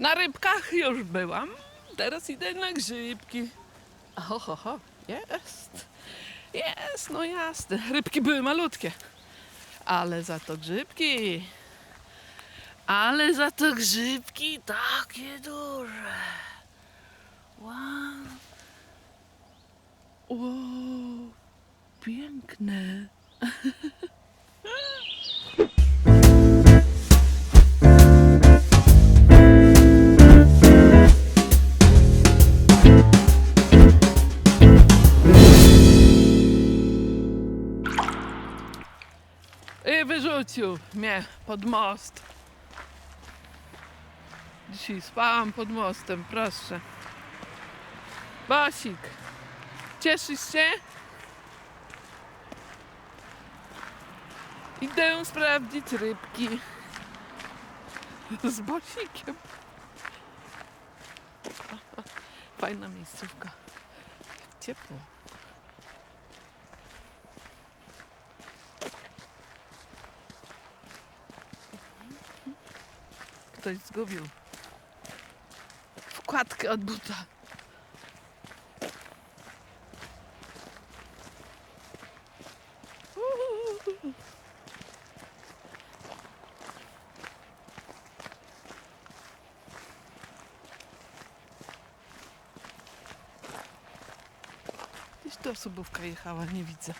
Na rybkach już byłam. Teraz idę na grzybki. Ho, ho, ho. Jest. Jest, no jasne. Rybki były malutkie. Ale za to grzybki. Ale za to grzybki takie duże. Wow. Wow. Piękne. I wyrzucił mnie pod most. Dzisiaj spałam pod mostem, proszę. Basik, cieszysz się? Idę sprawdzić rybki. Z Basikiem. Fajna miejscówka. Ciepło. Ktoś zgubił wkładkę od buta. Gdzieś tu osobówka jechała, nie widzę.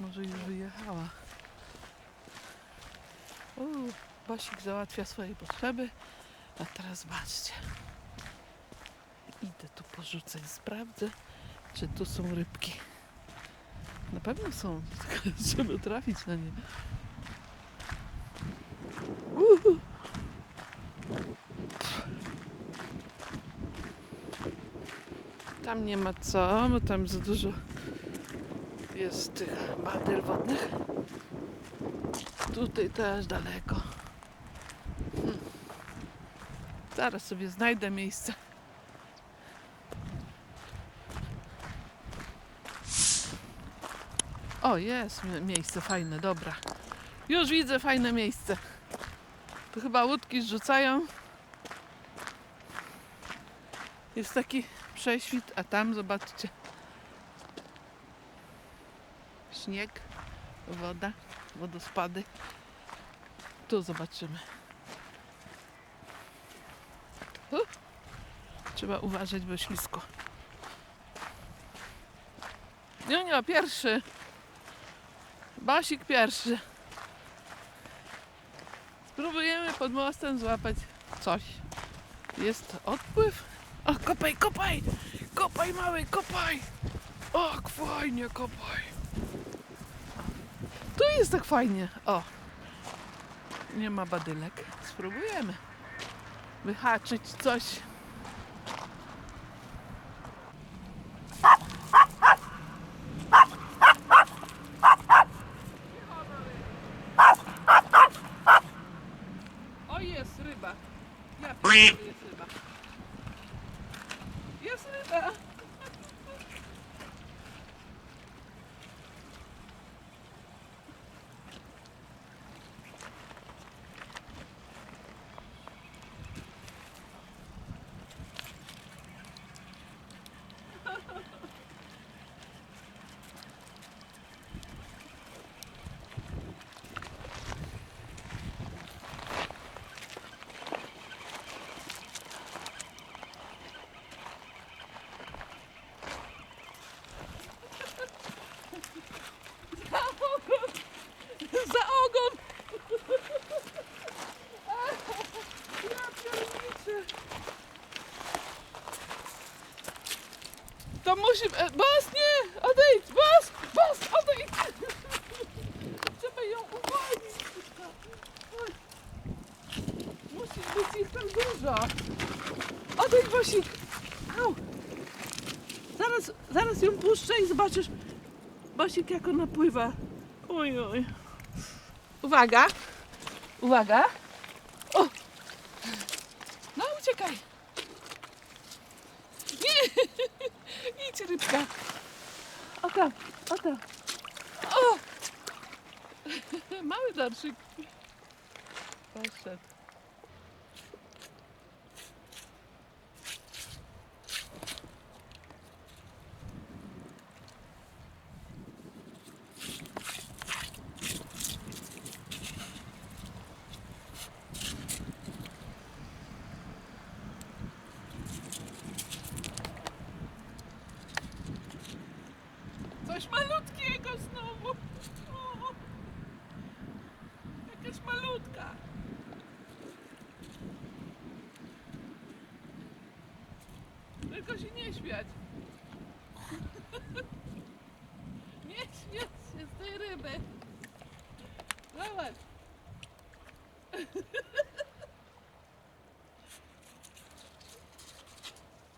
Może już wyjechała. Uuu, Basik załatwia swoje potrzeby. A teraz zobaczcie. Idę tu porzucać, sprawdzę, czy tu są rybki. Na pewno są, tylko trzeba trafić na nie. Uhu. Tam nie ma co, bo tam za dużo jest tych badyl wodnych. Tutaj też daleko. Zaraz sobie znajdę miejsce. O, jest mie- miejsce fajne, dobra. Już widzę fajne miejsce. Tu chyba łódki zrzucają. Jest taki prześwit, a tam zobaczcie. Śnieg, woda, wodospady. Tu zobaczymy. U, trzeba uważać, bo ślisko. Junio pierwszy. Basik pierwszy. Spróbujemy pod mostem złapać coś. Jest odpływ. O, kopaj, kopaj! Kopaj, mały, kopaj! O, fajnie, kopaj! Tu jest tak fajnie. O! Nie ma badylek. Spróbujemy. Wyhaczyć coś. O, jest ryba. Ja pierdolę, jest ryba. Jest ryba. Za ogon! Ja pierniczę. To musi... e, Bas, nie! Odejdź! Bas! Bas! Odejdź! Trzeba ją uwolnić. Oj. Musi być ich tam dużo. Odejdź, Bosik! Au! Zaraz, zaraz ją puszczę i zobaczysz, Bosik, jak ona pływa. Oj, oj. Uwaga! Uwaga! O! No, uciekaj! Nie! Idź, rybka! O tam, o tam. O! Mały Tylko się nie śmiać. Nie śmiać się z tej ryby. Zobacz.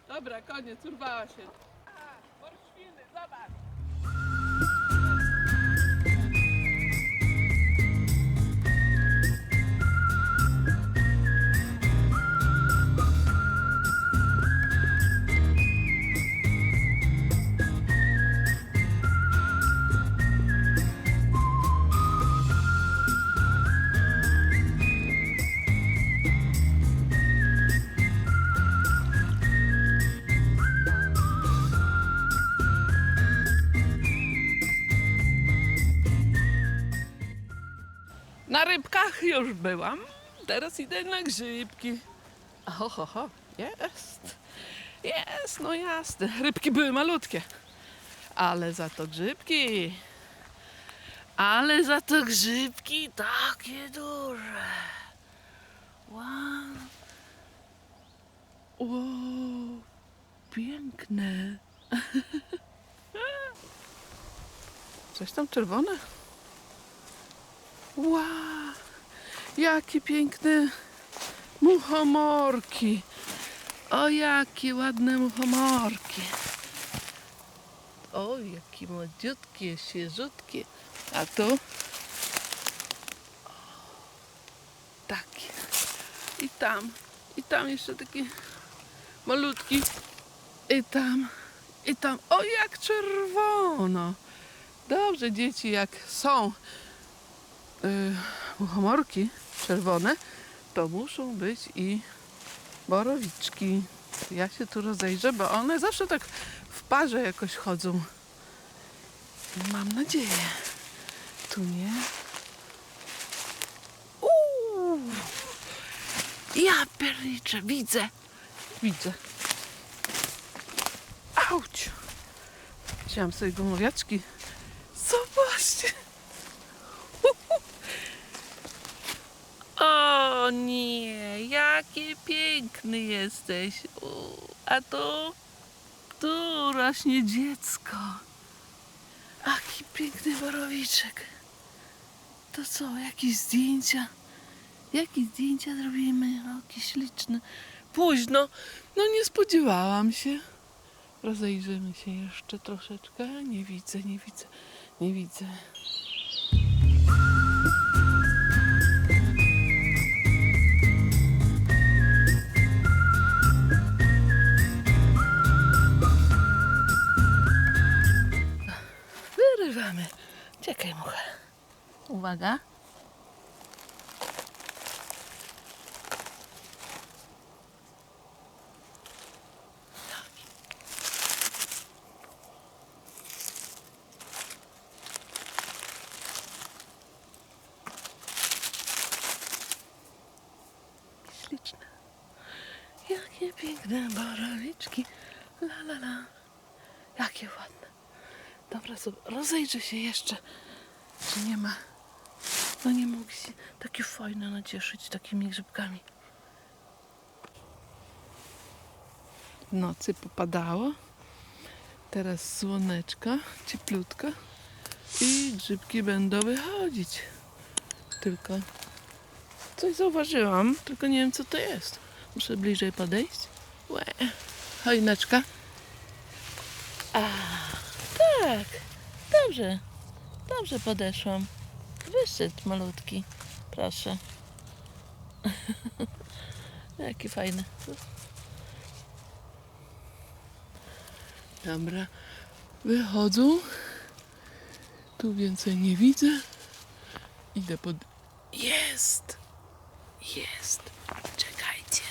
Dobra, koniec, urwała się. Na rybkach już byłam. Teraz idę na grzybki. Ho, ho, ho. Jest. Jest, no jasne. Rybki były malutkie. Ale za to grzybki. Ale za to grzybki takie duże. Wow. Wow. Piękne. Coś tam czerwone? Wow, jakie piękne muchomorki. O, jakie ładne muchomorki. O, jakie młodziutkie, świeżutkie. A tu? Takie. I tam. I tam jeszcze taki malutki. I tam. I tam. O, jak czerwono. Dobrze, dzieci, jak są muchomorki czerwone, to muszą być i borowiczki. Ja się tu rozejrzę, bo one zawsze tak w parze jakoś chodzą. Mam nadzieję. Tu nie. Uuu. Ja pierniczę, widzę. Widzę. Auć. Wziąłem sobie gumowiaczki. Zobaczcie. O nie, jaki piękny jesteś. U, A tu, tu rośnie dziecko. Jaki piękny borowiczek. To co, jakieś zdjęcia? Jakie zdjęcia zrobimy? O, jakie śliczne. Późno. No nie spodziewałam się. Rozejrzymy się jeszcze troszeczkę. Nie widzę, nie widzę, nie widzę. Wyrywamy. Czekaj, mucha. Uwaga. Śliczne. Jakie piękne borowiczki. La la la. Jakie ładne. Dobra, rozejrzę się jeszcze, czy nie ma. No nie mógł się takie fajne nacieszyć takimi grzybkami. W nocy popadało. Teraz słoneczka, cieplutka i grzybki będą wychodzić. Tylko coś zauważyłam, tylko nie wiem co to jest. Muszę bliżej podejść. Łe. Chojneczka. A, tak. Dobrze. Dobrze podeszłam. Wyszedł malutki. Proszę. Jaki fajny. Dobra. Wychodzą. Tu więcej nie widzę. Idę pod... Jest! Jest! Czekajcie.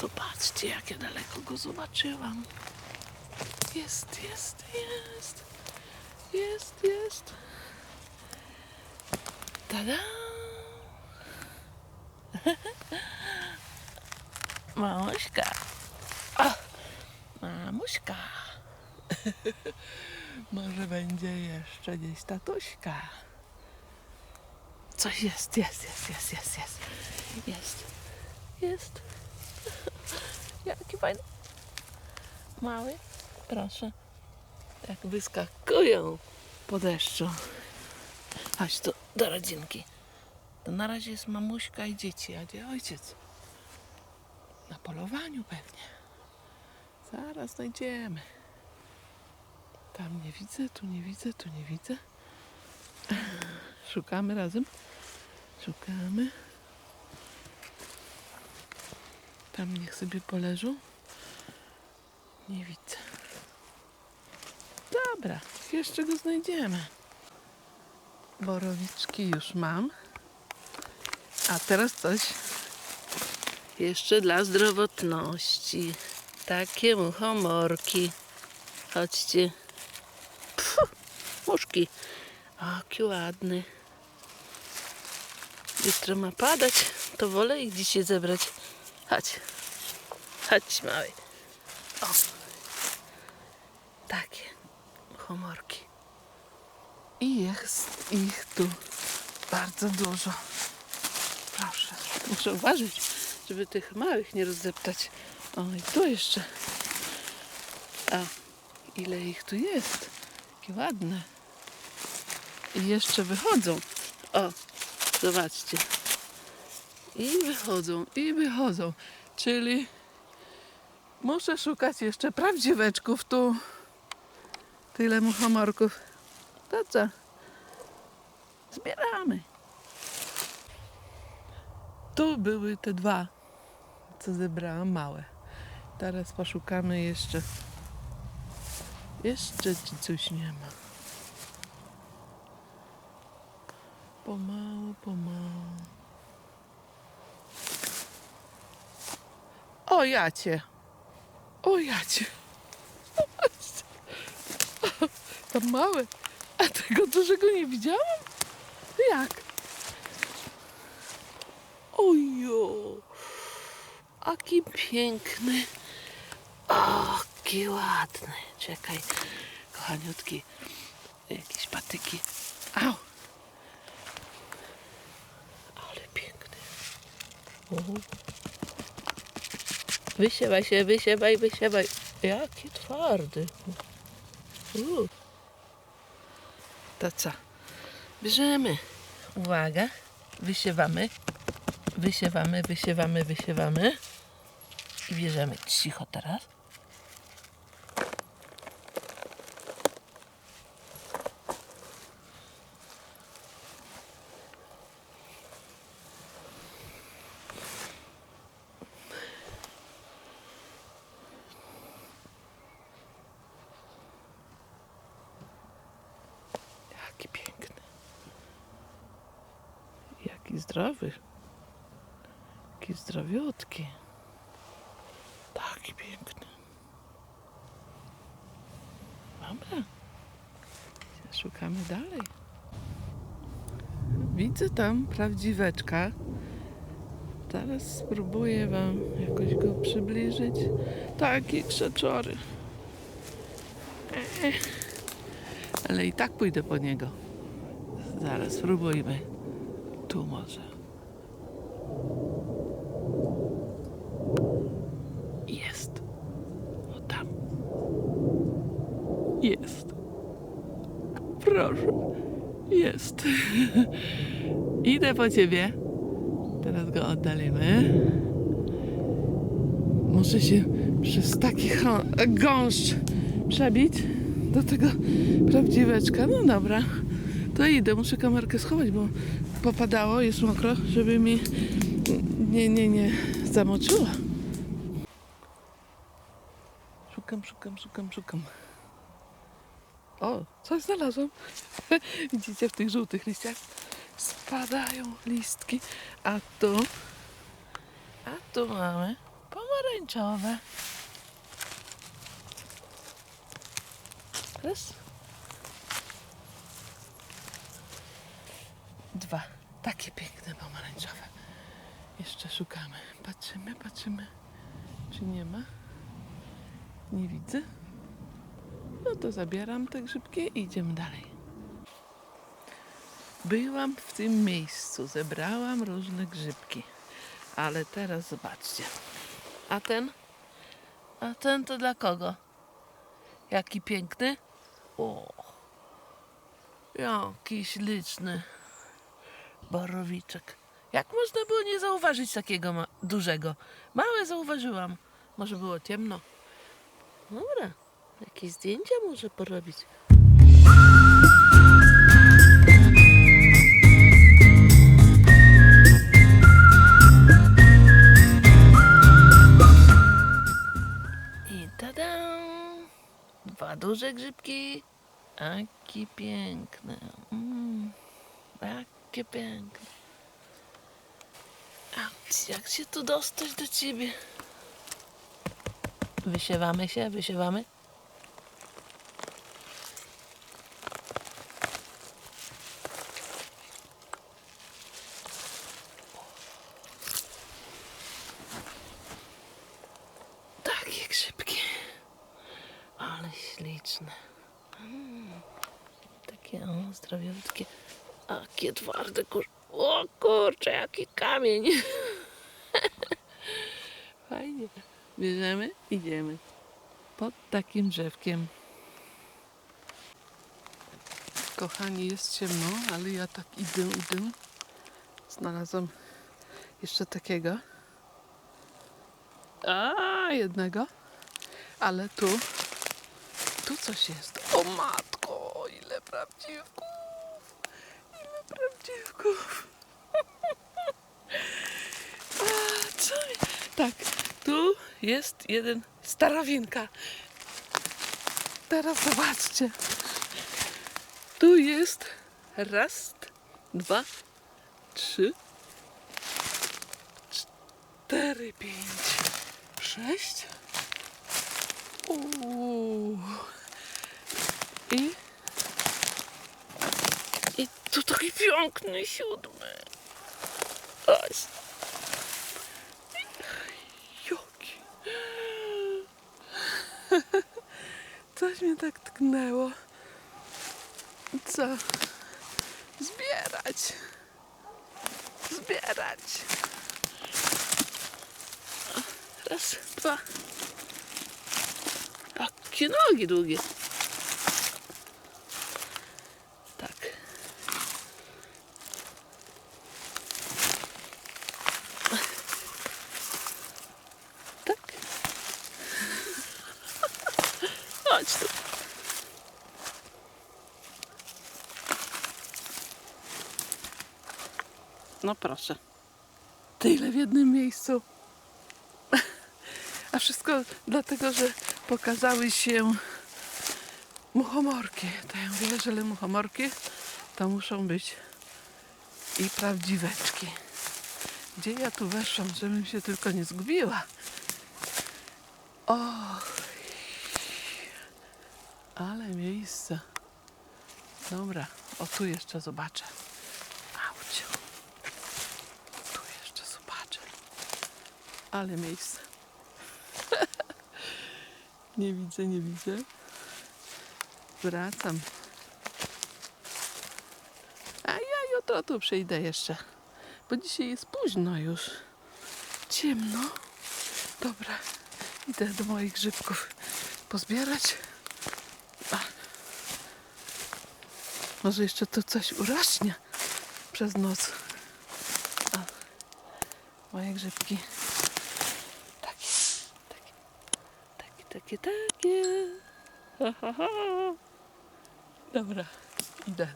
Zobaczcie, jak ja daleko go zobaczyłam. Jest, jest, jest. Jest, jest. Tada! Mamuśka. O, mamuśka. Może będzie jeszcze gdzieś tatuśka. Coś jest, jest, jest, jest, jest, jest. Jest. Jest. Jaki fajny. mały? Proszę. Tak wyskakują po deszczu. Chodź tu do rodzinki. To na razie jest mamuśka i dzieci, a gdzie ojciec? Na polowaniu pewnie. Zaraz znajdziemy. Tam nie widzę, tu nie widzę, tu nie widzę. Szukamy razem. Szukamy. Tam niech sobie poleżą. Nie widzę. Dobra, jeszcze go znajdziemy. Borowiczki już mam. A teraz coś jeszcze dla zdrowotności. Takie muchomorki. Chodźcie. Pfu, muszki. O, jaki ładny. Jutro ma padać, to wolę ich dzisiaj zebrać. Chodź. Chodź, mały. O. Takie muchomorki. I jest ich tu bardzo dużo. Proszę. Muszę uważać, żeby tych małych nie rozdeptać. O, i tu jeszcze. A, ile ich tu jest. Jakie ładne. I jeszcze wychodzą. O, zobaczcie. I wychodzą, i wychodzą. Czyli muszę szukać jeszcze prawdziweczków tu. Tyle muchomorków. To co? Zbieramy. Tu były te dwa, co zebrałam małe. Teraz poszukamy jeszcze. Jeszcze ci coś nie ma. Pomału, pomału. O jacie. O jacie. Zobaczcie. Tam małe. A tego dużego nie widziałam? Jak? Ojo. Aki piękny. O, jaki ładny. Czekaj, kochaniutki. Jakieś patyki. Au. Ale piękny. O. Wysiewaj się, wysiewaj, wysiewaj. Jaki twardy. U. To co? Bierzemy. Uwaga. Wysiewamy. Wysiewamy, wysiewamy, wysiewamy. I bierzemy. Cicho teraz. Jaki piękny. Jaki zdrowy. Jaki zdrowiutki. Taki piękny. Dobra. Szukamy dalej. Widzę tam prawdziweczka. Teraz spróbuję wam jakoś go przybliżyć. Takie krzaczory. Ech. Ale i tak pójdę po niego. Zaraz spróbujmy. Tu może. Jest. O tam. Jest. Proszę. Jest. Idę po ciebie. Teraz go oddalimy. Muszę się przez taki gąszcz przebić do tego prawdziweczka. No dobra, to idę. Muszę kamerkę schować, bo popadało, jest mokro, żeby mi nie, nie, nie zamoczyło. Szukam, szukam, szukam, szukam. O, coś znalazłam. Widzicie, w tych żółtych liściach spadają listki. A tu, a tu mamy pomarańczowe. Raz. Dwa. Takie piękne pomarańczowe. Jeszcze szukamy. Patrzymy, patrzymy. Czy nie ma? Nie widzę. No to zabieram te grzybki i idziemy dalej. Byłam w tym miejscu, zebrałam różne grzybki. Ale teraz zobaczcie. A ten? A ten to dla kogo? Jaki piękny. O, jaki śliczny borowiczek. Jak można było nie zauważyć takiego ma- dużego? Małe zauważyłam. Może było ciemno. Dobra, jakieś zdjęcia może porobić. Duże grzybki. Jakie piękne. Mm, jakie piękne. A jak się tu dostać do ciebie? Wysiewamy się, wysiewamy. Takie grzybki. Ale śliczne. Mm, Takie o, zdrowiutkie. Jakie twarde kur... O kurczę, jaki kamień. Fajnie. Bierzemy, idziemy. Pod takim drzewkiem. Kochani, jest ciemno, ale ja tak idę, idę. Znalazłam jeszcze takiego. A, jednego. Ale tu, tu coś jest. O matko, ile prawdziwków. Ile prawdziwków. A, co. Tak, tu jest jeden starowinka. Teraz zobaczcie. Tu jest raz, dwa, trzy, cztery, pięć, sześć. Uuu. I, I tu taki piękny siódmy. Aś. Joki. Coś mnie tak tknęło. Co? Zbierać. Zbierać. Raz, dwa. Jakie nogi długie. Tak. Tak. Chodź tu. No proszę. Tyle w jednym miejscu. A wszystko dlatego, że pokazały się muchomorki. To ja mówię, jeżeli muchomorki, to muszą być i prawdziweczki. Gdzie ja tu weszłam, żebym się tylko nie zgubiła? O, ale miejsce. Dobra, o tu jeszcze zobaczę. Auć. Tu jeszcze zobaczę. Ale miejsce. Nie widzę, nie widzę. Wracam. A ja jutro tu przyjdę jeszcze. Bo dzisiaj jest późno już. Ciemno. Dobra. Idę do moich grzybków pozbierać. A. Może jeszcze tu coś urośnie przez noc. O. Moje grzybki. Takie, takie, takie, takie. Ha, ha, ha. Dobra, idę.